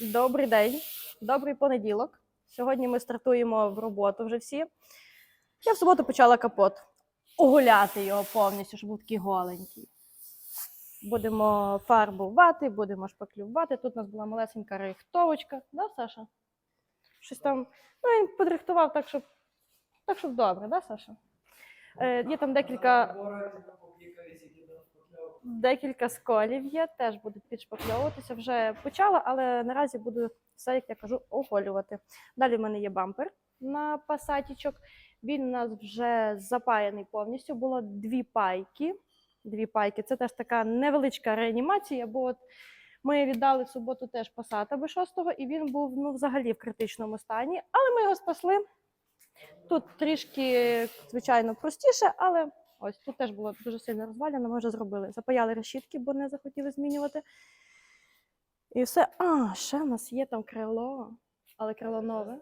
Добрий день, добрий понеділок. Сьогодні ми стартуємо в роботу вже всі. Я в суботу почала капот. Оголяти його повністю, щоб був такий голенький. Будемо фарбувати, будемо шпаклювати. Тут у нас була малесенька рихтовочка, да, Саша? Щось там. Ну, він подрихтував так, щоб, так, щоб добре, да, Саша? Е, є там декілька декілька сколів є, теж будуть підшпакльовуватися. Вже почала, але наразі буду все, як я кажу, оголювати. Далі в мене є бампер на пасатічок. Він у нас вже запаяний повністю. Було дві пайки. Дві пайки. Це теж така невеличка реанімація, бо от ми віддали в суботу теж пасата Б6, і він був ну, взагалі в критичному стані, але ми його спасли. Тут трішки, звичайно, простіше, але Ось тут теж було дуже сильно розвалено, ми вже зробили. Запаяли решітки, бо не захотіли змінювати. І все. А, ще в нас є там крило, але крило нове.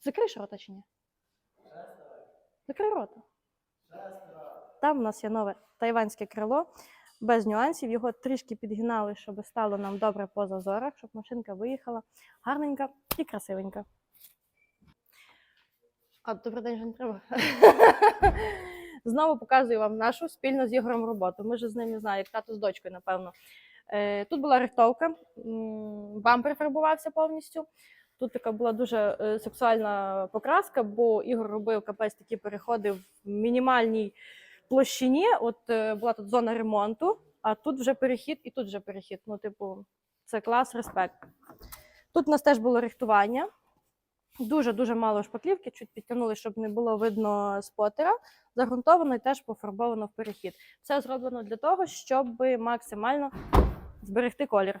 Закрий ж рота чи ні? Закрий рота. Там в нас є нове тайванське крило, без нюансів. Його трішки підгинали, щоб стало нам добре по зазорах, щоб машинка виїхала гарненька і красивенька. А добрий день вже треба. Знову показую вам нашу спільно з Ігорем роботу. Ми ж з ним не знаю, як тато з дочкою, напевно. Е, Тут була рихтовка, бампер фарбувався повністю. Тут така була дуже е, сексуальна покраска, бо Ігор робив капець такі переходи в мінімальній площині. От е, була тут зона ремонту, а тут вже перехід, і тут вже перехід. Ну, типу, це клас, респект. Тут у нас теж було рихтування. Дуже дуже мало шпаклівки, чуть підтягнули, щоб не було видно спотера. Загрунтовано і теж пофарбовано в перехід. Все зроблено для того, щоб максимально зберегти колір.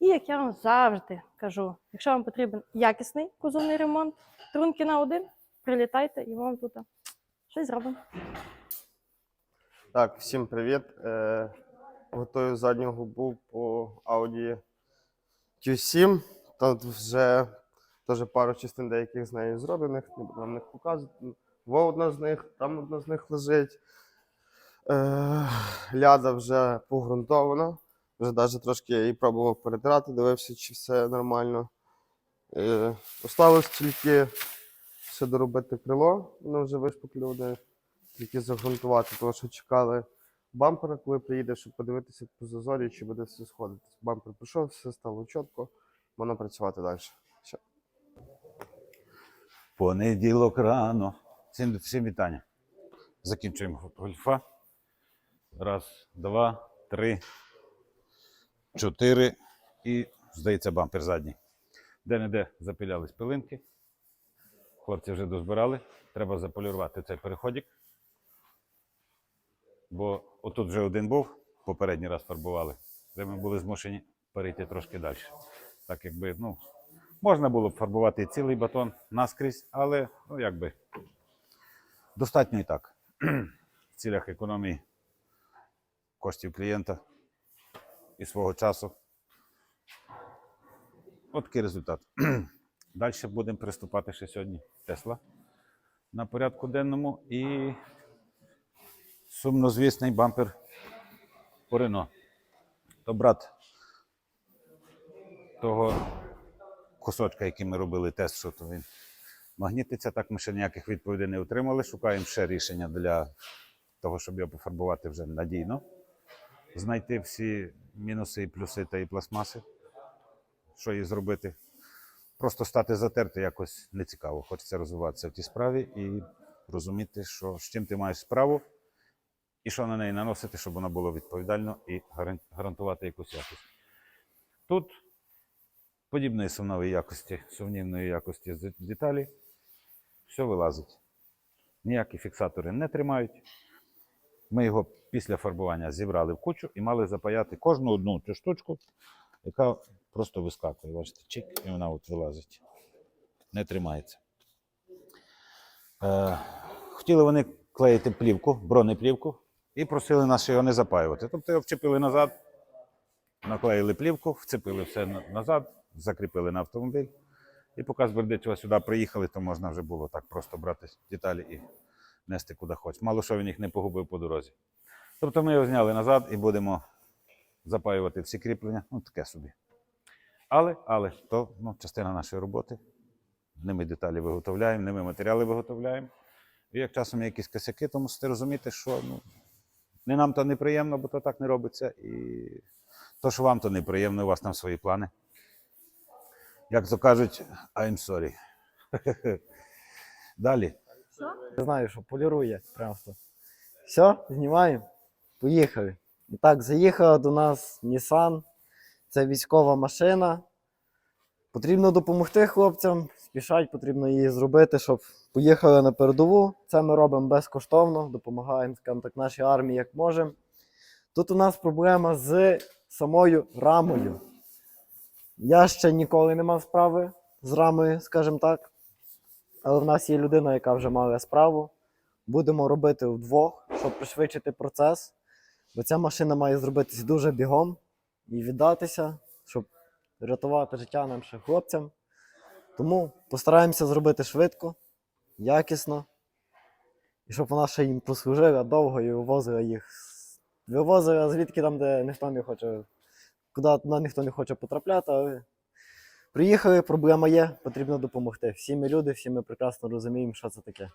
І як я вам завжди кажу, якщо вам потрібен якісний кузовний ремонт, трунки на один, прилітайте і вам тут щось зробимо. Так, всім привіт. Е, готую задню губу по Audi Q7. Тут вже теж пару частин деяких з нею зроблених, не буду вам їх показувати. Во одна з них, там одна з них лежить. Е, ляда вже погрунтована. Вже навіть трошки її пробував перетирати, дивився, чи все нормально. Е, осталось тільки ще доробити крило, воно вже вишпаклюване тільки загрунтувати, тому що чекали бампера, коли приїде, щоб подивитися по зазорі, чи буде все сходитись. Бампер прийшов, все стало чітко, можна працювати далі. Все. Понеділок рано. Всім, всім вітання. Закінчуємо гольфа. Раз, два, три, чотири. І, здається, бампер задній. Де-не-де запилялись пилинки. Хлопці вже дозбирали. Треба заполірувати цей переходик. Бо отут вже один був, попередній раз фарбували. Вже ми були змушені перейти трошки далі. Так якби, ну, можна було б фарбувати цілий батон наскрізь, але ну якби достатньо і так. В цілях економії коштів клієнта і свого часу. От такий результат. Далі будемо приступати ще сьогодні Тесла на порядку денному і сумнозвісний бампер по Рено. То брат того кусочка, який ми робили тест, що то він магнітиться. Так ми ще ніяких відповідей не отримали. Шукаємо ще рішення для того, щоб його пофарбувати вже надійно. Знайти всі мінуси і плюси та і пластмаси, що їй зробити. Просто стати затерти якось не цікаво. Хочеться розвиватися в тій справі і розуміти, що з чим ти маєш справу, і що на неї наносити, щоб воно було відповідально і гарантувати якусь якість. Тут подібної сумнової якості, сумнівної якості з- деталі, все вилазить. Ніякі фіксатори не тримають. Ми його після фарбування зібрали в кучу і мали запаяти кожну одну цю штучку, яка просто вискакує. Бачите, чик, і вона от вилазить. Не тримається. Е, хотіли вони клеїти плівку, бронеплівку, і просили нас його не запаювати. Тобто його вчепили назад, наклеїли плівку, вцепили все назад, закріпили на автомобіль. І поки з Бердичева сюди приїхали, то можна вже було так просто брати деталі і нести куди хоч. Мало що він їх не погубив по дорозі. Тобто ми його зняли назад і будемо запаювати всі кріплення, ну таке собі. Але, але то ну, частина нашої роботи. Ними деталі виготовляємо, ними матеріали виготовляємо. І як часом є якісь косяки, то мусите розуміти, що ну, не нам то неприємно, бо то так не робиться. І то, що вам то неприємно, у вас там свої плани. Як то кажуть, I'm sorry. Далі. Я знаю, що полірує просто. Все, знімаємо. Поїхали. І так, заїхала до нас Nissan. Це військова машина. Потрібно допомогти хлопцям. Спішать, потрібно її зробити, щоб поїхали на передову. Це ми робимо безкоштовно, допомагаємо, скажімо так, нашій армії як можемо. Тут у нас проблема з самою рамою. Я ще ніколи не мав справи з рамою, скажімо так. Але в нас є людина, яка вже мала справу. Будемо робити вдвох, щоб пришвидшити процес. Бо ця машина має зробитись дуже бігом і віддатися, щоб рятувати життя нашим хлопцям. Тому постараємося зробити швидко, якісно, і щоб вона ще їм прослужила довго і вивозила їх. Вивозила звідки там, де ніхто не хоче, куди туди ніхто не хоче потрапляти, але Приїхали, проблема є, потрібно допомогти. Всі ми люди, всі ми прекрасно розуміємо, що це таке.